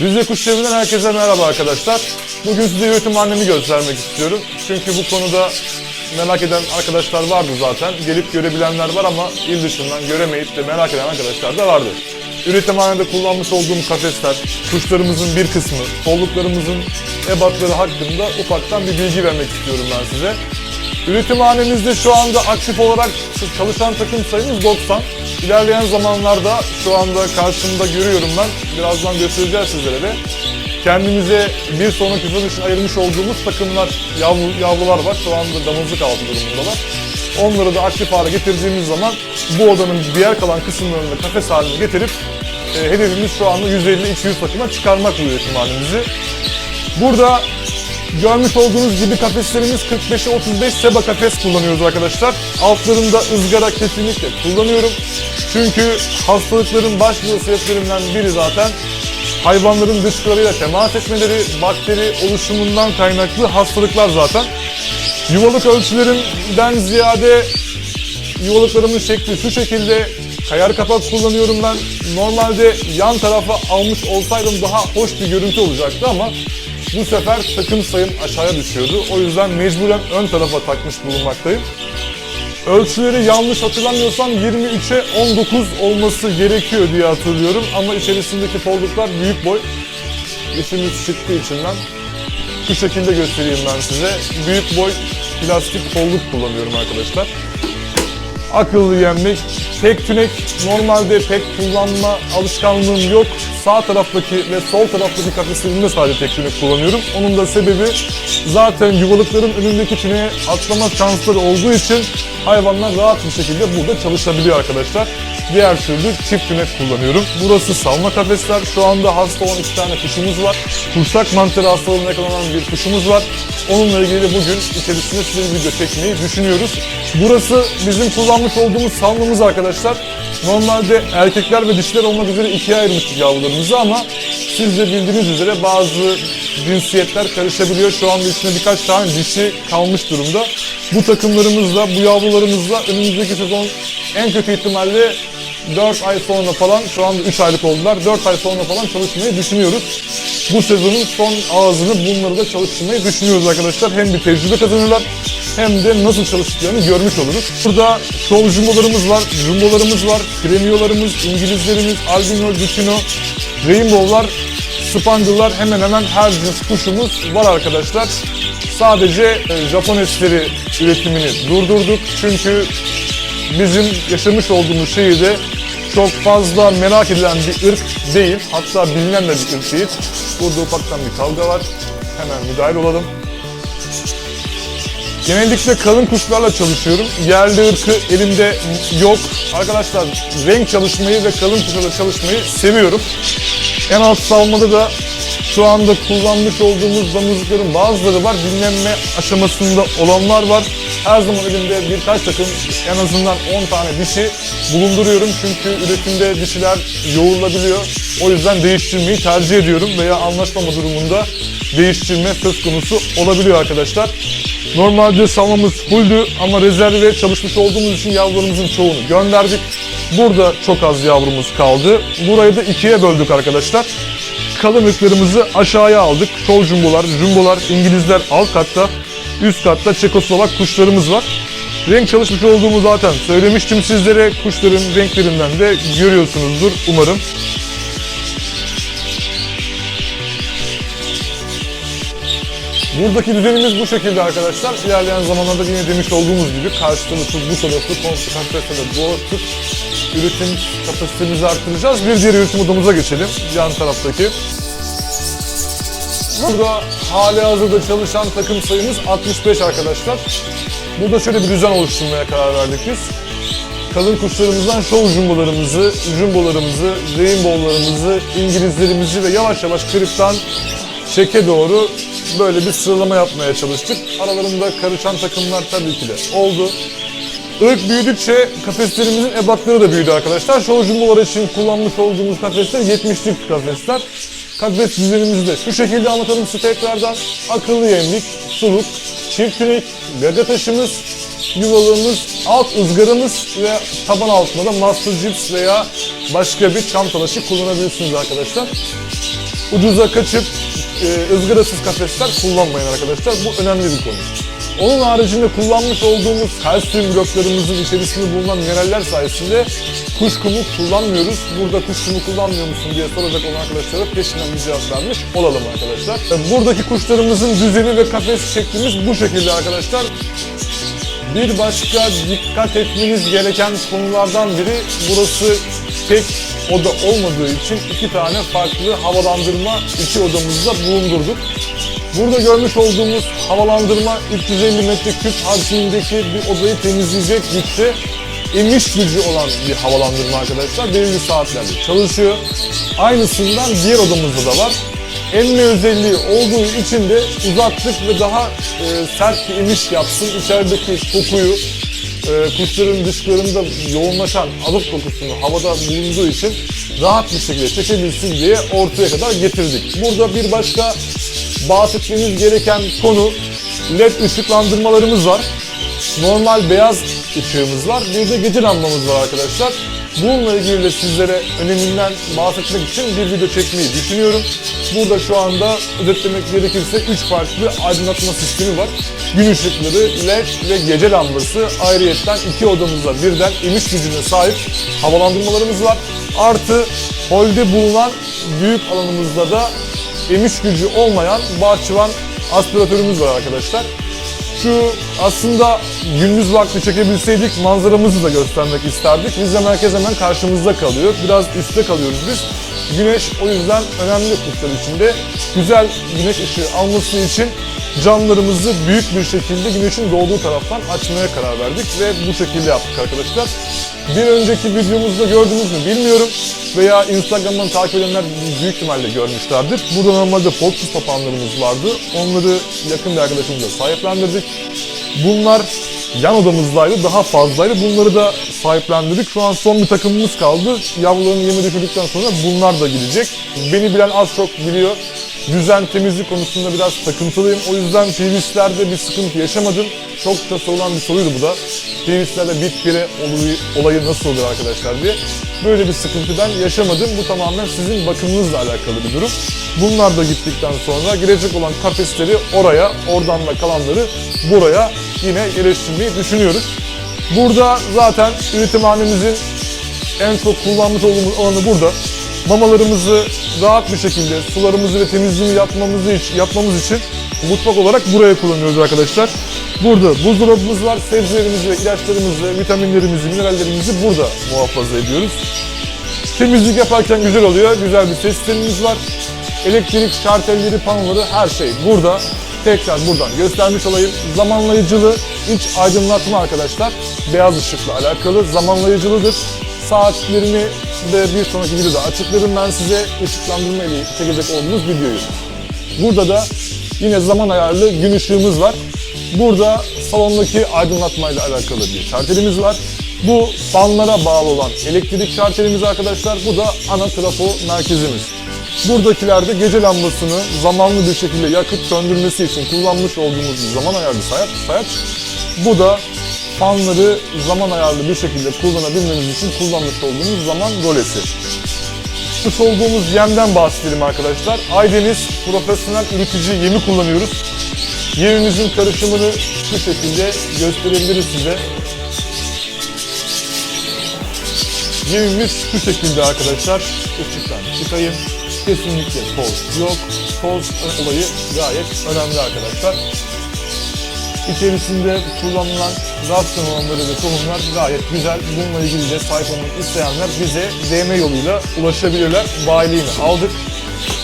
Rize Kuş Evi'nden herkese merhaba arkadaşlar. Bugün size üretimhanemi göstermek istiyorum. Çünkü bu konuda merak eden arkadaşlar vardı zaten. Gelip görebilenler var ama il dışından göremeyip de merak eden arkadaşlar da vardı. Üretimhanede kullanmış olduğum kafesler, kuşlarımızın bir kısmı, kolluklarımızın ebatları hakkında ufaktan bir bilgi vermek istiyorum ben size. Üretimhanemizde şu anda aktif olarak çalışan takım sayımız 90. İlerleyen zamanlarda şu anda karşımda görüyorum ben. Birazdan göstereceğiz sizlere de. Kendimize bir sonraki sezon için ayırmış olduğumuz takımlar, yavru, yavrular var. Şu anda damızlık altı durumundalar. Onları da aktif hale getirdiğimiz zaman bu odanın diğer kalan kısımlarını da kafes haline getirip e, hedefimiz şu anda 150-200 takıma çıkarmak bu üretimhanemizi. Burada Görmüş olduğunuz gibi kafeslerimiz 45'e 35 seba kafes kullanıyoruz arkadaşlar. Altlarında ızgara kesinlikle kullanıyorum. Çünkü hastalıkların başlıca sebeplerinden biri zaten hayvanların dışkılarıyla temas etmeleri, bakteri oluşumundan kaynaklı hastalıklar zaten. Yuvalık ölçülerinden ziyade yuvalıklarımın şekli şu şekilde kayar kapak kullanıyorum ben. Normalde yan tarafa almış olsaydım daha hoş bir görüntü olacaktı ama bu sefer takım sayım aşağıya düşüyordu. O yüzden mecburen ön tarafa takmış bulunmaktayım. Ölçüleri yanlış hatırlamıyorsam 23'e 19 olması gerekiyor diye hatırlıyorum. Ama içerisindeki folduklar büyük boy. İşimiz çıktığı içinden. Şu şekilde göstereyim ben size. Büyük boy plastik folduk kullanıyorum arkadaşlar. Akıllı yemlik, tek tünek normalde pek kullanma alışkanlığım yok. Sağ taraftaki ve sol taraftaki kafeslerimde sadece tek tünek kullanıyorum. Onun da sebebi zaten yuvalıkların önündeki tüneğe atlama şansları olduğu için hayvanlar rahat bir şekilde burada çalışabiliyor arkadaşlar. Diğer türlü çift tünek kullanıyorum. Burası salma kafesler. Şu anda hasta olan iki tane kuşumuz var. Kursak mantarı hastalığına yakalanan bir kuşumuz var. Onunla ilgili bugün içerisinde size bir video çekmeyi düşünüyoruz. Burası bizim kullanmış olduğumuz salmamız arkadaşlar. Normalde erkekler ve dişiler olmak üzere ikiye ayırmıştık yavrularımızı ama siz de bildiğiniz üzere bazı cinsiyetler karışabiliyor. Şu anda içinde birkaç tane dişi kalmış durumda. Bu takımlarımızla, bu yavrularımızla önümüzdeki sezon en kötü ihtimalle 4 ay sonra falan, şu anda 3 aylık oldular, 4 ay sonra falan çalışmayı düşünüyoruz. Bu sezonun son ağzını bunları da çalıştırmayı düşünüyoruz arkadaşlar. Hem bir tecrübe kazanırlar hem de nasıl çalıştıklarını görmüş oluruz. Burada şov jumbolarımız var, jumbolarımız var, premiyolarımız, İngilizlerimiz, albino, lucino, rainbow'lar, spangle'lar hemen hemen her cins kuşumuz var arkadaşlar. Sadece e, Japon esleri üretimini durdurduk çünkü bizim yaşamış olduğumuz şehirde çok fazla merak edilen bir ırk değil. Hatta bilinen de bir ırk değil. Burada ufaktan bir kavga var. Hemen müdahil olalım. Genellikle kalın kuşlarla çalışıyorum. Yerli ırkı elimde yok. Arkadaşlar renk çalışmayı ve kalın kuşlarla çalışmayı seviyorum. En alt salmada da şu anda kullanmış olduğumuz damızlıkların bazıları var. Dinlenme aşamasında olanlar var. Her zaman elimde birkaç takım en azından 10 tane dişi bulunduruyorum. Çünkü üretimde dişiler yoğrulabiliyor. O yüzden değiştirmeyi tercih ediyorum veya anlaşmama durumunda değiştirme söz konusu olabiliyor arkadaşlar. Normalde salmamız fulldü ama rezerve çalışmış olduğumuz için yavrularımızın çoğunu gönderdik. Burada çok az yavrumuz kaldı. Burayı da ikiye böldük arkadaşlar. Kalın ırklarımızı aşağıya aldık. Şov jumbolar, jumbolar, İngilizler alt katta. Üst katta Çekoslovak kuşlarımız var. Renk çalışmış olduğumu zaten söylemiştim sizlere. Kuşların renklerinden de görüyorsunuzdur umarım. Buradaki düzenimiz bu şekilde arkadaşlar. İlerleyen zamanlarda yine demiş olduğumuz gibi karşı tarafı bu tarafı komşu kafesine boğatıp üretim kapasitemizi arttıracağız. Bir diğer üretim odamıza geçelim. Yan taraftaki. Burada hali hazırda çalışan takım sayımız 65 arkadaşlar. Burada şöyle bir düzen oluşturmaya karar verdik biz. Kalın kuşlarımızdan show jumbolarımızı, jumbolarımızı, rainbowlarımızı, İngilizlerimizi ve yavaş yavaş kırıktan çeke doğru böyle bir sıralama yapmaya çalıştık. Aralarında karışan takımlar tabii ki de oldu. Irk büyüdükçe kafeslerimizin ebatları da büyüdü arkadaşlar. Show jumbolar için kullanmış olduğumuz kafesler 70'lik kafesler. Kafes düzenimizi de şu şekilde anlatalım size tekrardan. Akıllı yemlik, suluk, çift tünek, gaga taşımız, yuvalığımız, alt ızgaramız ve taban altında da master cips veya başka bir çam kullanabilirsiniz arkadaşlar. ucuza kaçıp e, ızgarasız kafesler kullanmayın arkadaşlar. Bu önemli bir konu. Onun haricinde kullanmış olduğumuz kalsiyum bloklarımızın içerisinde bulunan mineraller sayesinde kuş kumu kullanmıyoruz. Burada kuş kumu kullanmıyor musun diye soracak olan arkadaşlara peşinden bir cevap vermiş olalım arkadaşlar. E, Buradaki kuşlarımızın düzeni ve kafes şeklimiz bu şekilde arkadaşlar. Bir başka dikkat etmeniz gereken konulardan biri burası tek oda olmadığı için iki tane farklı havalandırma iki odamızda bulundurduk. Burada görmüş olduğumuz havalandırma 350 metreküp hacmindeki bir odayı temizleyecek güçte emiş gücü olan bir havalandırma arkadaşlar. Belirli saatlerde çalışıyor. Aynısından diğer odamızda da var. Emme özelliği olduğu için de uzattık ve daha e, sert bir emiş yapsın. İçerideki kokuyu, e, kuşların dışlarında yoğunlaşan azot kokusunu havada bulunduğu için rahat bir şekilde çekebilsin diye ortaya kadar getirdik. Burada bir başka bahsetmemiz gereken konu LED ışıklandırmalarımız var. Normal beyaz ışığımız var. Bir de gece lambamız var arkadaşlar. Bununla ilgili de sizlere öneminden bahsetmek için bir video çekmeyi düşünüyorum. Burada şu anda özetlemek gerekirse 3 farklı aydınlatma sistemi var. Gün ışıkları, led ve gece lambası. Ayrıyetten iki odamızda birden emiş gücüne sahip havalandırmalarımız var. Artı holde bulunan büyük alanımızda da emiş gücü olmayan bahçıvan aspiratörümüz var arkadaşlar. Şu aslında gündüz vakti çekebilseydik manzaramızı da göstermek isterdik. Biz de merkez hemen karşımızda kalıyor. Biraz üstte kalıyoruz biz. Güneş o yüzden önemli kuşlar içinde. Güzel güneş ışığı alması için camlarımızı büyük bir şekilde güneşin doğduğu taraftan açmaya karar verdik ve bu şekilde yaptık arkadaşlar. Bir önceki videomuzda gördünüz mü bilmiyorum veya Instagram'dan takip edenler büyük ihtimalle görmüşlerdir. Burada normalde folksuz papağanlarımız vardı. Onları yakın bir arkadaşımıza sahiplendirdik. Bunlar yan odamızdaydı, daha fazlaydı. Bunları da sahiplendirdik. Şu an son bir takımımız kaldı. Yavrularını yeme düşürdükten sonra bunlar da gidecek. Beni bilen az çok biliyor. Düzen, temizlik konusunda biraz takıntılıyım. O yüzden PVC'lerde bir sıkıntı yaşamadım. Çokça sorulan bir soruydu bu da. PVC'lerde bit pire olayı, olayı nasıl olur arkadaşlar diye. Böyle bir sıkıntı ben yaşamadım. Bu tamamen sizin bakımınızla alakalı bir durum. Bunlar da gittikten sonra girecek olan kafesleri oraya, oradan da kalanları buraya yine yerleştirmeyi düşünüyoruz. Burada zaten üretimhanemizin en çok kullanmış olduğumuz alanı burada. Mamalarımızı rahat bir şekilde sularımızı ve temizliğini yapmamız için, yapmamız için mutfak olarak buraya kullanıyoruz arkadaşlar. Burada buzdolabımız var. Sebzelerimizi ilaçlarımızı, vitaminlerimizi, minerallerimizi burada muhafaza ediyoruz. Temizlik yaparken güzel oluyor. Güzel bir ses sistemimiz var. Elektrik, şartelleri, panoları her şey burada. Tekrar buradan göstermiş olayım. Zamanlayıcılığı, iç aydınlatma arkadaşlar. Beyaz ışıkla alakalı zamanlayıcılıdır. Saatlerini de bir sonraki videoda açıklarım ben size ışıklandırma ile çekecek olduğumuz videoyu. Burada da yine zaman ayarlı gün ışığımız var. Burada salondaki aydınlatmayla alakalı bir şartelimiz var. Bu fanlara bağlı olan elektrik şartelimiz arkadaşlar. Bu da ana trafo merkezimiz. Buradakilerde gece lambasını zamanlı bir şekilde yakıp söndürmesi için kullanmış olduğumuz zaman ayarlı sayaç. sayaç. Bu da fanları zaman ayarlı bir şekilde kullanabilmeniz için kullanmış olduğumuz zaman rolesi. Tutmuş olduğumuz yemden bahsedelim arkadaşlar. Aydeniz profesyonel üretici yemi kullanıyoruz. Yemimizin karışımını şu şekilde gösterebiliriz size. Yemimiz şu şekilde arkadaşlar. Işıktan çıkayım. Kesinlikle toz yok. Toz olayı gayet önemli arkadaşlar. İçerisinde kullanılan raf kanalları ve tohumlar gayet güzel. Bununla ilgili de olmak isteyenler bize DM yoluyla ulaşabilirler. Bayiliğini aldık.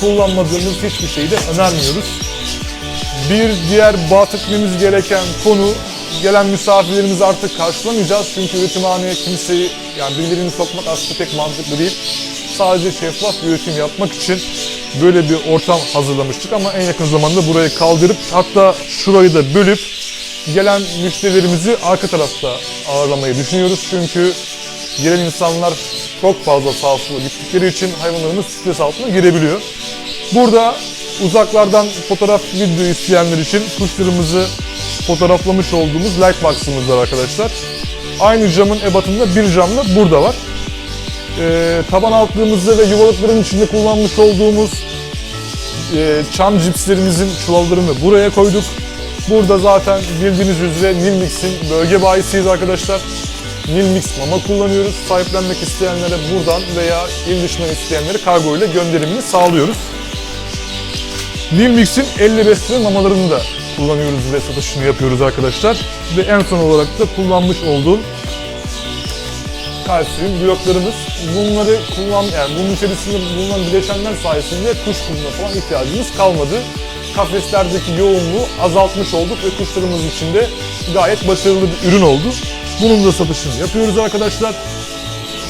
Kullanmadığımız hiçbir şeyi de önermiyoruz. Bir diğer bahsetmemiz gereken konu gelen misafirlerimizi artık karşılamayacağız. Çünkü üretimhaneye kimseyi yani birilerini sokmak aslında pek mantıklı değil. Sadece şeffaf üretim yapmak için böyle bir ortam hazırlamıştık ama en yakın zamanda burayı kaldırıp hatta şurayı da bölüp gelen müşterilerimizi arka tarafta ağırlamayı düşünüyoruz. Çünkü gelen insanlar çok fazla sağa sola gittikleri için hayvanlarımız stres altına girebiliyor. Burada uzaklardan fotoğraf video isteyenler için kuşlarımızı fotoğraflamış olduğumuz Lightbox'ımız var arkadaşlar. Aynı camın ebatında bir cam da burada var. Ee, taban altlığımızda ve yuvalıkların içinde kullanmış olduğumuz e, çam cipslerimizin çuvallarını buraya koyduk. Burada zaten bildiğiniz üzere Nilmix'in bölge bayisiyiz arkadaşlar. Nilmix mama kullanıyoruz. Sahiplenmek isteyenlere buradan veya il dışına isteyenlere kargo ile gönderimini sağlıyoruz. Nilmix'in 55 lira mamalarını da kullanıyoruz ve satışını yapıyoruz arkadaşlar. Ve en son olarak da kullanmış olduğum kalsiyum bloklarımız. Bunları kullan yani bunun içerisinde bulunan bileşenler sayesinde kuş kumuna falan ihtiyacımız kalmadı. Kafeslerdeki yoğunluğu azaltmış olduk ve kuşlarımız için de gayet başarılı bir ürün oldu. Bunun da satışını yapıyoruz arkadaşlar.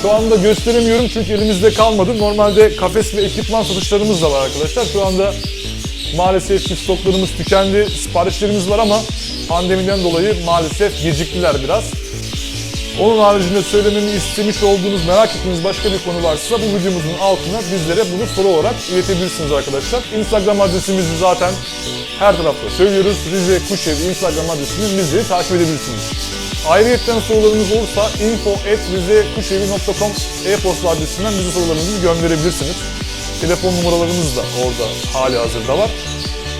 Şu anda gösteremiyorum çünkü elimizde kalmadı. Normalde kafes ve ekipman satışlarımız da var arkadaşlar. Şu anda maalesef ki stoklarımız tükendi. Siparişlerimiz var ama pandemiden dolayı maalesef geciktiler biraz. Onun haricinde söylememi istemiş olduğunuz, merak ettiğiniz başka bir konu varsa bu videomuzun altına bizlere bunu soru olarak iletebilirsiniz arkadaşlar. Instagram adresimizi zaten her tarafta söylüyoruz. Rize Kuşevi Instagram adresinden bizleri takip edebilirsiniz. Ayrıyetten sorularınız olursa info.rizekuşevi.com e-posta adresinden bize sorularınızı gönderebilirsiniz. Telefon numaralarımız da orada hali hazırda var.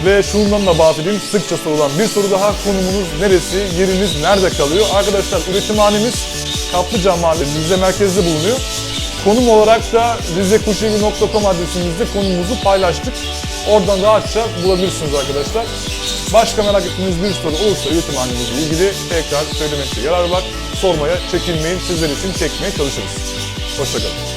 Ve şundan da bahsedeyim, sıkça sorulan bir soru daha. Konumunuz neresi, yeriniz nerede kalıyor? Arkadaşlar üretimhanemiz Kaplıca Mahallesi, Rize merkezde bulunuyor. Konum olarak da rizekuşevi.com adresimizde konumumuzu paylaştık. Oradan rahatça bulabilirsiniz arkadaşlar. Başka merak ettiğiniz bir soru olursa üretimhanemizle ilgili tekrar söylemekte yarar var. Sormaya çekinmeyin, sizler için çekmeye çalışırız. Hoşçakalın.